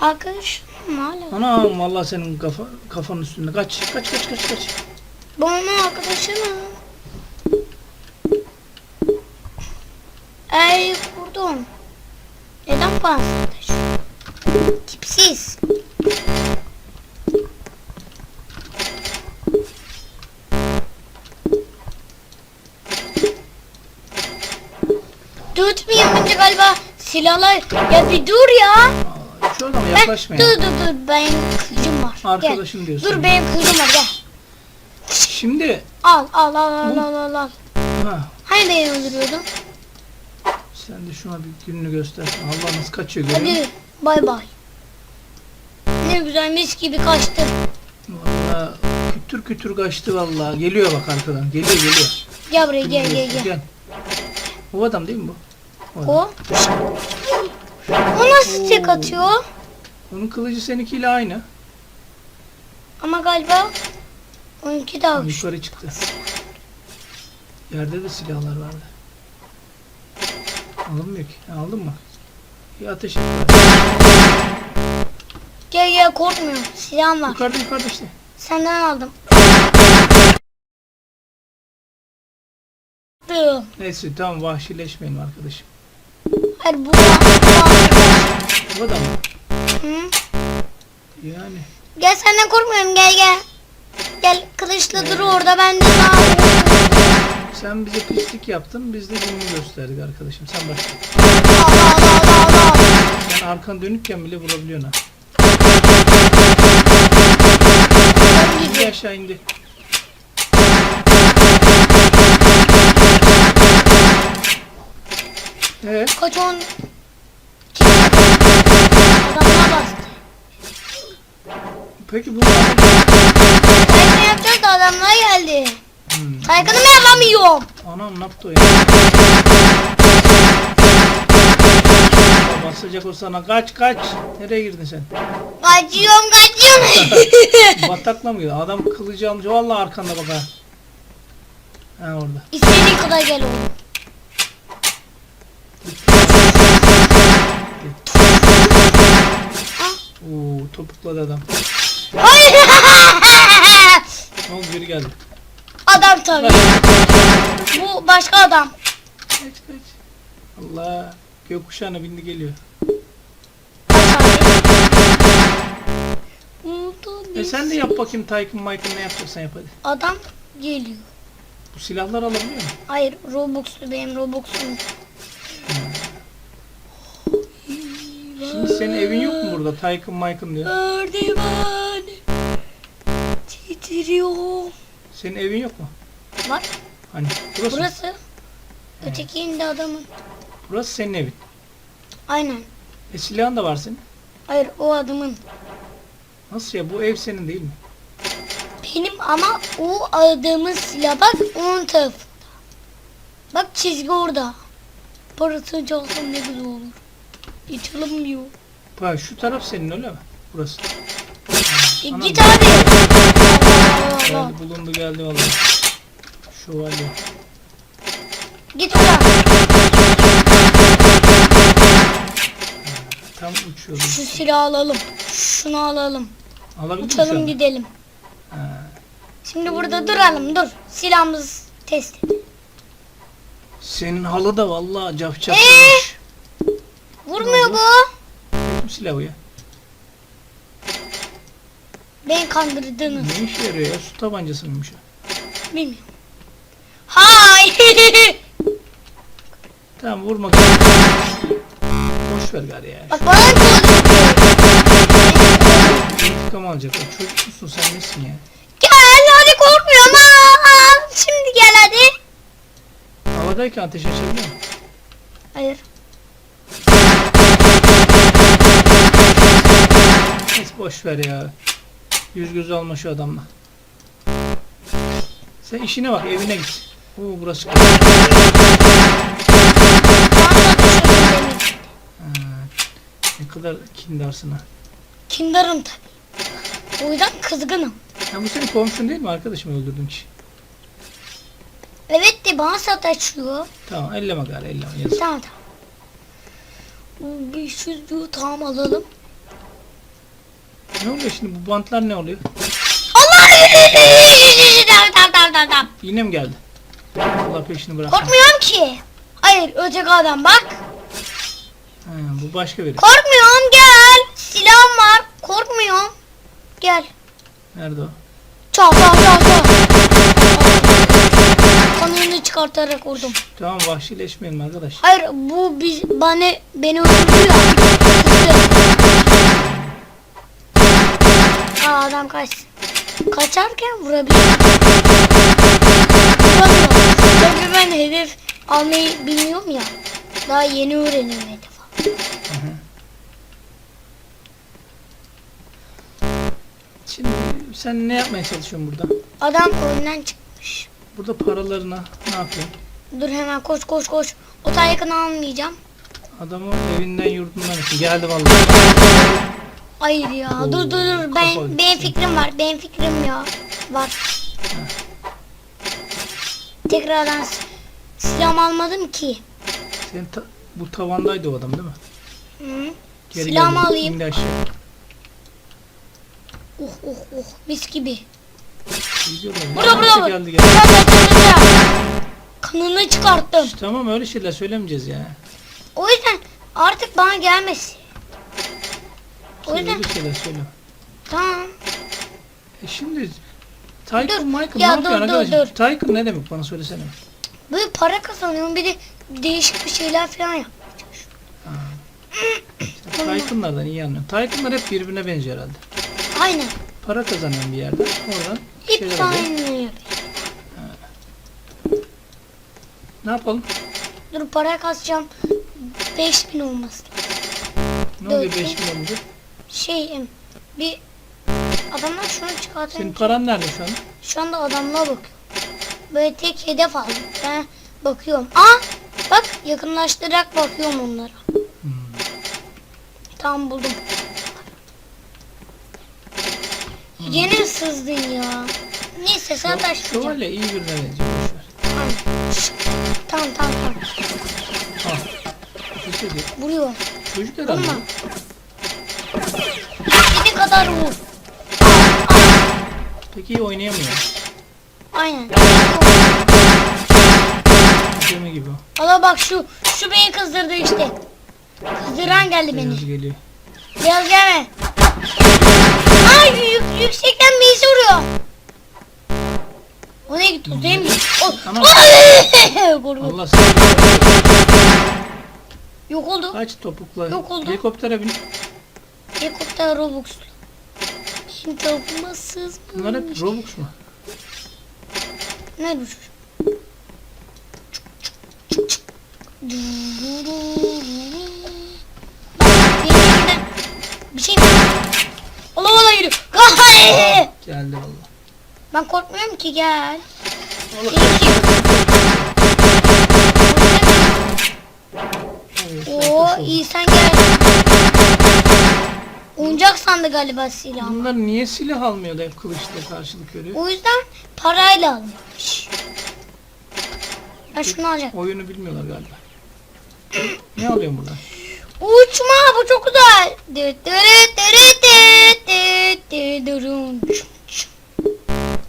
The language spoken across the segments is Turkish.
Arkadaşım hala. Anam vallahi senin kafa kafanın üstünde. Kaç kaç kaç kaç kaç. Onun arkadaşım. Ey kurdum. Neden bana? Tipsiz. Tutmayayım önce galiba silahlar. Ya bir dur ya. Aa, Şu adama Heh, yaklaşma dur dur dur benim kılıcım var. Arkadaşın gel. diyorsun. Dur benim kılıcım var gel. Şimdi Al al al al al al al. ha Hani beni öldürüyordun? sen de şuna bir gününü göster. Allah nasıl kaçıyor görüyor? Hadi bay bay. Ne güzel mis gibi kaçtı. Vallahi kütür kütür kaçtı vallahi. Geliyor bak arkadan. Geliyor geliyor. Gel buraya gel gel gel. Gel. O adam değil mi bu? adam. O. O nasıl tek atıyor? Onun kılıcı seninkiyle aynı. Ama galiba onunki daha güçlü. Yukarı çıktı. Yerde de silahlar vardı. Alınmıyor ki. Ha, aldın mı? Bir ateş et. Gel gel korkmuyorum. Silahım var. Yukarıda yukarıda işte. Senden aldım. Dı. Neyse tamam vahşileşmeyelim arkadaşım. Hayır bu. Bu adam mı? Hı? Yani. Gel senden korkmuyorum gel gel. Gel kılıçla dur orada ben de daha Sen bize pislik yaptın. Biz de gününü gösterdik arkadaşım. Sen başla. Allah Allah Allah Allah. Sen arkan dönükken bile vurabiliyorsun ha. İndi aşağı indi. Evet. Kaç on. Adamına bastı. Peki bu Kaykını yapacağız da adamlar geldi. Hmm. Kaykını mı yapamıyorum? Anam ne yaptı o ya? Basacak o sana. Kaç kaç. Nereye girdin sen? Kaçıyorum kaçıyorum. Batakla mı girdin? Adam kılıcı almış. Vallahi arkanda bak ha. Ha orada. İstediğin kadar gel oğlum. Oo topukladı adam. Hayır. Ne oldu biri geldi. adam tabii. Bu başka adam. Kaç kaç. Allah. Gökkuşağına bindi geliyor. E sen de yap bakayım Tycoon Michael ne yapacaksan yap hadi. Adam geliyor. Bu silahlar alabiliyor musun? Hayır Robux'lu benim Robux'um. Şimdi senin evin yok mu burada? Tycoon Michael diyor. Merdiven. Titriyor. Senin evin yok mu? Bak Hani burası. Burası. Ötekinin de adamın. burası senin evin. Aynen. E silahın da var senin. Hayır o adamın. Nasıl ya bu ev senin değil mi? Benim ama o adamın silah bak onun tarafında. Bak çizgi orada. Parasını çalsam ne güzel olur. Hiç alınmıyor. Ha şu taraf senin öyle mi? Burası. E, Anam. git Allah. Geldi bulundu geldi vallahi. Şövalye. Git oradan. Tam uçuyordu. Şu silahı alalım. Şunu alalım. Şu Uçalım gidelim. Ha. Şimdi burada duralım dur. Silahımızı test edelim. Senin halı da vallahi cafcaf. Ee? Vurmuyor bu. Kim silahı ya? Beni kandırdınız. Ne işe yarıyor ya? Su tabancası mıymış o? Bilmiyorum. Hay. Tamam vurma. Boş ver gari ya. Bak bana. İntikam alacak. o. Çocuk musun sen nesin ya? Gel hadi korkmuyorum ha. Şimdi gel hadi. Havadayken ateş açabiliyor musun? Hayır. Boş ver ya. Yüz göz alma şu adamla. Sen işine bak evine git. Oo burası. Ne kadar kindarsın ha. Kindarım tabii. O yüzden kızgınım. Ya bu senin komşun değil mi arkadaşım öldürdüğün kişi? Evet de bana sataşıyor. Tamam elleme gari elleme yazık. Tamam tamam. Bu 500 diyor tamam alalım. Ne oluyor şimdi bu bantlar ne oluyor? Allah! Tamam tamam tamam tamam tamam. Yine mi geldi? Allah peşini bırak. Korkmuyorum ki. Hayır öteki adam bak. Ha, bu başka biri. Korkmuyorum gel. Silahım var. Korkmuyorum. Gel. Nerede o? Çal çal çal çal. Kanını çıkartarak vurdum. Tamam vahşileşmeyelim arkadaş. Hayır bu biz bana beni öldürdü ya. Aa adam kaçsın. Kaçarken vurabilir. Vuramıyorum. Çünkü ben hedef almayı bilmiyorum ya. Daha yeni öğreniyorum hedef. Şimdi sen ne yapmaya çalışıyorsun burada? Adam önden çıkmış. Burada paralarına ne yapıyorsun? Dur hemen koş koş koş. Otel yakın almayacağım. Adamı evinden yurdundan için geldi vallahi. Hayır ya. Oo, dur dur dur. Ben benim fikrim var. Benim fikrim ya. Var. Tekrardan silahımı almadım ki. Senin ta- bu tavandaydı o adam değil mi? Hı. Geri Silahımı alayım. indi. Oh oh oh mis gibi. Burada, burada. geldi geldi. Kanını çıkarttım. Tamam öyle şeyler söylemeyeceğiz ya. O yüzden artık bana gelmesin. Yüzden öyle şeyler söyle. tamam. E şimdi Tycoon Dur, Michael ne ya yapıyorsun dur, dur, arkadaşım? dur. Tycoon ne demek bana söylesene. Böyle para kazanıyorum bir de değişik bir şeyler falan yap. Tycoon'lardan iyi anlıyorum. Tycoon'lar hep birbirine benziyor herhalde. Aynen. Para kazanıyorum bir yerden. Oradan bir Hep şeyler de alıyor. aynı yapıyor. Ne yapalım? Dur para kazacağım. 5000 olması. Ne oluyor Dört 5 bin. bin olunca? Şey bir adamlar şunu Senin çıkartayım. paran nerede şu an? Şu anda adamla bakıyorum. Böyle tek hedef aldım. Ben bakıyorum. Aa bak yakınlaştırarak bakıyorum onlara. Hmm. Tamam buldum. Yine sızdın ya. Neyse sen Şu- taşmayacağım. Şövalye iyi benziyor. Boşver. Tamam. Tamam tamam tamam. Bir şey diyor. Vuruyor. Çocuk herhalde. Vurma. Kadar vur. Peki oynayamıyor. Aynen. Gemi gibi. Ala bak şu şu beni kızdırdı işte. Kızdıran geldi beni. Beyaz geliyor. Biraz gelme. Ay yük, yüksekten birisi vuruyor. O ne gitti? O değil mi? O, Tamam. Allah Yok oldu. kaç topukla Yok oldu. helikoptere bin. Helikopter Robux'lu. Tarafıma sızmış. Bunlar hep Robux mu? Ne bu? Bak, Bir şey mi? Ola ola yürü. Gay! Geldi valla. Ben korkmuyorum ki gel. Ola- oldu. iyi sen gel. Oyuncak sandı galiba silah. Bunlar niye silah almıyor da hep kılıçla karşılık veriyor? O yüzden parayla almış. Ben şunu alacağım. Oyunu bilmiyorlar galiba. ne alıyorsun buradan? Uçma bu çok güzel.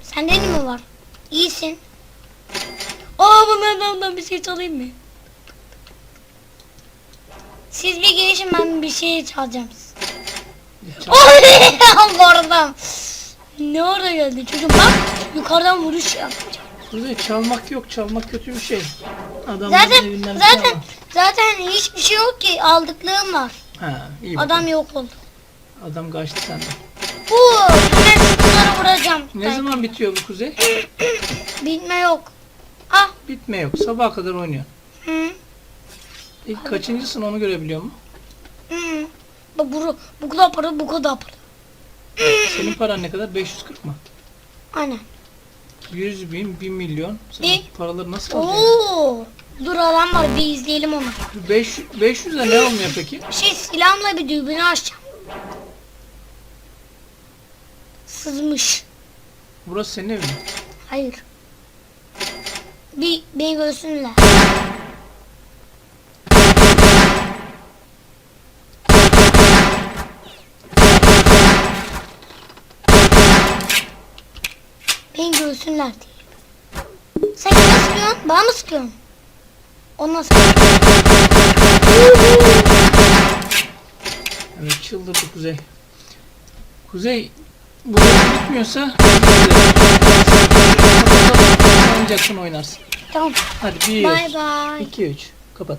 Sende ne mi var? İyisin. Aa bunlardan bir şey çalayım mı? Siz bir gelişin ben bir şey çalacağım. Çal- Oy vurdum. Ne orada geldi çocuğum bak yukarıdan vuruş yapacağım. Burada çalmak yok. Çalmak kötü bir şey. Zaten zaten şey alma. zaten hiçbir şey yok ki aldıklığım var. Ha, iyi Adam yok oldu. Adam kaçtı senden. Bu ben şunları vuracağım. Ne Ben- zaman bitiyor bu kuzey? Bitme yok. Ah. Bitme yok. Sabaha kadar oynuyor. Hı. İlk kaçıncısın onu görebiliyor mu? Bak bu, bu kadar para bu kadar para. Senin paran ne kadar? 540 mı? Aynen. 100 bin, 1 milyon. Sen Bir- paraları nasıl alacaksın? Oo. Dur adam var bir izleyelim onu. 500, 500 'e ne almıyor peki? Şey silahımla bir düğümünü açacağım. Sızmış. Burası senin evin. mi? Hayır. Bir beni görsünler. Ölsünler diye. Sen kime sıkıyorsun? Bana mı sıkıyorsun? Ondan sıkıyorsun. Evet çıldırdı Kuzey. Kuzey bu bitmiyorsa oynayacaksın oynarsın. Tamam. Hadi 1, Bay bay. 2, 3 kapat.